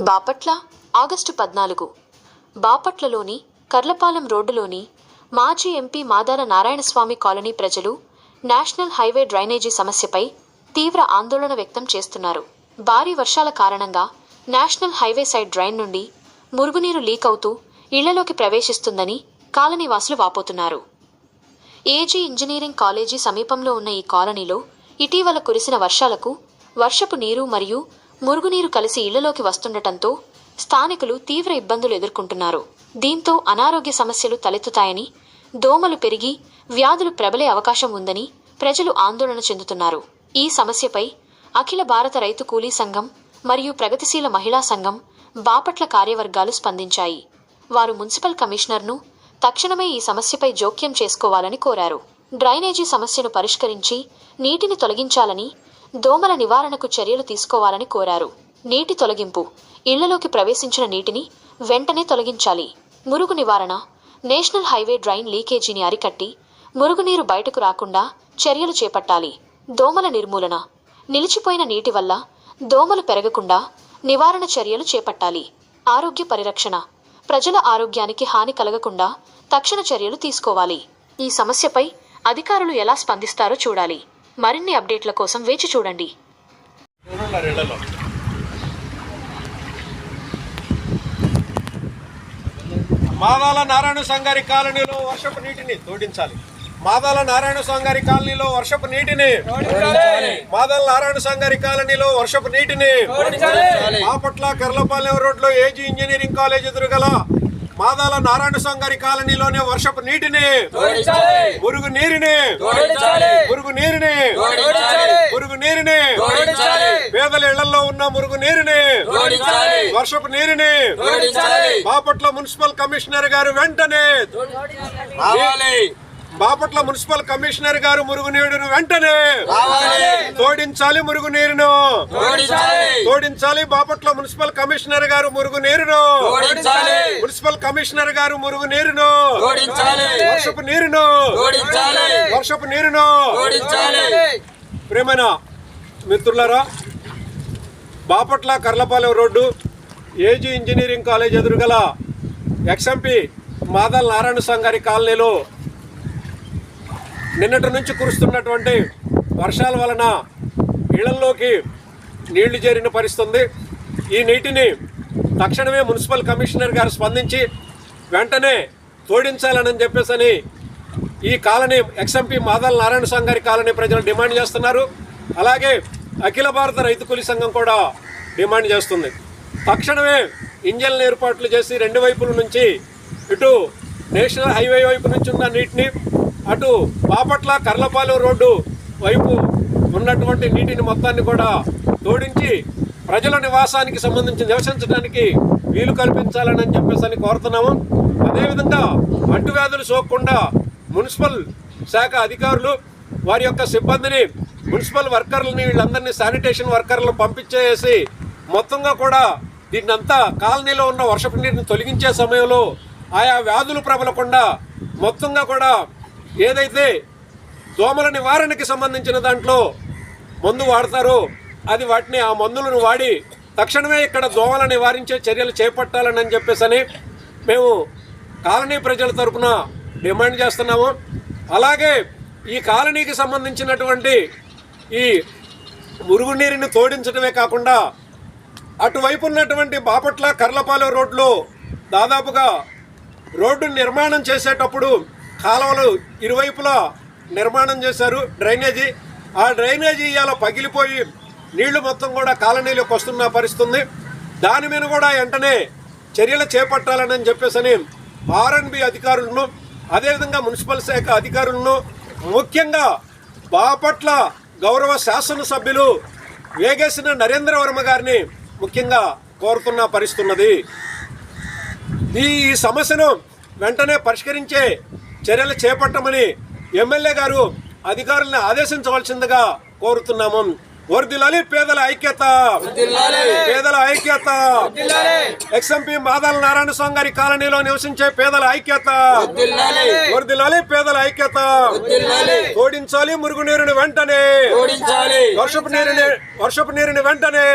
Bapatla August పద్నాలుగు. బాపట్లలోని కర్లపాలెం రోడ్డులోని మాజీ ఎంపీ మాదాల నారాయణస్వామి కాలనీ ప్రజలు నేషనల్ హైవే డ్రైనేజీ సమస్యపై తీవ్ర ఆందోళన వ్యక్తం చేస్తున్నారు. భారీ వర్షాల కారణంగా నేషనల్ హైవే సైడ్ డ్రైన్ నుండి మురుగునీరు లీక్ అవుతూ ఇళ్ళలోకి ప్రవేశిస్తుందని కాలనీవాసులు వాపోతున్నారు. ఏజీ ఇంజనీరింగ్ కాలేజీ సమీపంలో ఉన్న ఈ కాలనీలో ఇటీవల కురిసిన వర్షాలకు వర్షపు నీరు మరియు మురుగునీరు కలిసి ఇళ్ళలోకి వస్తుండటంతో స్థానికులు తీవ్ర ఇబ్బందులు ఎదుర్కొంటున్నారు. దీంతో అనారోగ్య సమస్యలు తలెత్తుతాయని దోమలు పెరిగి వ్యాధులు ప్రబలే అవకాశం ఉందని ప్రజలు ఆందోళన చెందుతున్నారు. ఈ సమస్యపై అఖిల భారత రైతు కూలీ సంఘం మరియు ప్రగతిశీల మహిళా సంఘం బాపట్ల కార్యవర్గాలు స్పందించాయి. వారు మున్సిపల్ కమిషనర్ను తక్షణమే ఈ సమస్యపై జోక్యం చేసుకోవాలని కోరారు. డ్రైనేజీ సమస్యను పరిష్కరించి నీటిని తొలగించాలని దోమల నివారణకు చర్యలు తీసుకోవాలని కోరారు. నీటి తొలగింపు. ఇళ్ళలోకి ప్రవేశించిన నీటిని వెంటనే తొలగించాలి. మురుగు నివారణ. నేషనల్ హైవే డ్రైన్ లీకేజీని అరికట్టి మురుగునీరు బయటకు రాకుండా చర్యలు చేపట్టాలి. దోమల నిర్మూలన. నిలిచిపోయిన నీటి వల్ల దోమలు పెరగకుండా నివారణ చర్యలు చేపట్టాలి. ఆరోగ్య పరిరక్షణ. ప్రజల ఆరోగ్యానికి హాని కలగకుండా తక్షణ చర్యలు తీసుకోవాలి. ఈ సమస్యపై అధికారులు ఎలా స్పందిస్తారో చూడాలి. మరిన్ని అప్డేట్ల కోసం వేచి చూడండి. మాదాల నారాయణ సంగారి కాలనీలో వర్షపు నీటిని తోడించాలి మాదాల నారాయణ సంగారి కాలనీలో వర్షపు నీటిని మాదాల నారాయణ సంగారి కాలనీలో వర్షపు నీటిని బాపట్ల కర్లపాలెం రోడ్లో ఏజీ ఇంజనీరింగ్ కాలేజ్ ఎదురుగల మాదాల నారాయణ సంగారి కాలనీలోనే వర్షపు నీటిని మురుగు నీరుని మురుగు నీరుని. మురుగు నీరుని. పేదల ఇళ్ళలో ఉన్న మురుగు నీరుని. వర్షపు నీరుని. బాపట్ల మున్సిపల్ కమిషనర్ గారు వెంటనే. బాపట్ల మున్సిపల్ కమిషనర్ గారు మురుగునీరును వెంటనే తోడించాలి మురుగునీరును తోడించాలి. బాపట్ల మున్సిపల్ కమిషనర్ గారు మురుగునీరును. మున్సిపల్ కమిషనర్ గారు మురుగునీరును. వర్షపు నీరును. వర్షపు నీరును. ప్రేమైన మిత్రులారా Bapatla Karlapalem road AG engineering college ఎదురుగల ex MP మాదల్ Narayana Sangari కాలనీలో నిన్నటి నుంచి కురుస్తున్నటువంటి వర్షాల వలన ఇళ్ళలోకి నీళ్ళు చేరిన పరిస్థితుంది. ఈ నీటిని తక్షణమే మున్సిపల్ కమిషనర్ గారు స్పందించి వెంటనే తోడించాలని చెప్పేసని ఈ colony ex MP Madal Narayana Swamy గారి కాలనీ ప్రజలు డిమాండ్ చేస్తున్నారు. అలాగే అఖిల భారత రైతు కూలి సంఘం కూడా డిమాండ్ చేస్తుంది. తక్షణమే ఇంజన్ల ఏర్పాట్లు చేసి రెండు వైపుల నుంచి ఇటు నేషనల్ హైవే వైపు నుంచి ఉన్న నీటిని అటు బాపట్ల కర్లపాలెం రోడ్డు వైపు ఉన్నటువంటి నీటిని మొత్తాన్ని కూడా తోడించి ప్రజల నివాసానికి సంబంధించి నివసించడానికి వీలు కల్పించాలని చెప్పేసి అని కోరుతున్నాము. అదేవిధంగా అంటువ్యాధులు సోకకుండా మున్సిపల్ శాఖ అధికారులు వారి యొక్క సిబ్బందిని మున్సిపల్ వర్కర్లని వీళ్ళందరినీ శానిటేషన్ వర్కర్లను పంపించేసి మొత్తంగా కూడా దీన్నంతా కాలనీలో ఉన్న వర్షపు నీటిని తొలగించే సమయంలో ఆయా వ్యాధులు ప్రబలకుండా మొత్తంగా కూడా ఏదైతే దోమల నివారణకి సంబంధించిన దాంట్లో మందు వాడతారో. అది వాటిని ఆ మందులను వాడి తక్షణమే ఇక్కడ దోమలను నివారించే చర్యలు చేపట్టాలని అని చెప్పేసని మేము కాలనీ ప్రజల తరఫున డిమాండ్ చేస్తున్నాము. అలాగే ఈ కాలనీకి సంబంధించినటువంటి ఈ మురుగునీరుని తోడించడమే కాకుండా అటువైపు ఉన్నటువంటి బాపట్ల కర్లపాలెం రోడ్లో దాదాపుగా రోడ్డు నిర్మాణం చేసేటప్పుడు కాలువలు ఇరువైపులా నిర్మాణం చేశారు. డ్రైనేజీ ఆ డ్రైనేజీ ఇవాళ పగిలిపోయి నీళ్ళు మొత్తం కూడా కాలనీలోకి వస్తున్న పరిస్థితుంది. దాని మీద కూడా వెంటనే చర్యలు చేపట్టాలని చెప్పేసి ఆర్ఎన్బి అధికారులను అదేవిధంగా మున్సిపల్ శాఖ అధికారులను ముఖ్యంగా బాపట్ల గౌరవ శాసనసభ్యులు వేగేసిన నరేంద్ర వర్మ గారిని ముఖ్యంగా కోరుతున్న పరిస్థితున్నది ఈ సమస్యను వెంటనే పరిష్కరించే చర్యలు చేపట్టమని ఎమ్మెల్యే గారు అధికారులను ఆదేశించవలసిందిగా కోరుతున్నాము. వర్దిలాలి పేదల ఐక్యత. పేదల ఐక్యత. ఎక్స్ఎంపీ మాదాల నారాయణ స్వామి గారి కాలనీలో నివసించే పేదల ఐక్యత. వర్దిలాలి పేదల ఐక్యత. తోడించాలి మురుగునీరుని వెంటనే. వర్షపు నీరుని వర్షపు నీరుని వెంటనే.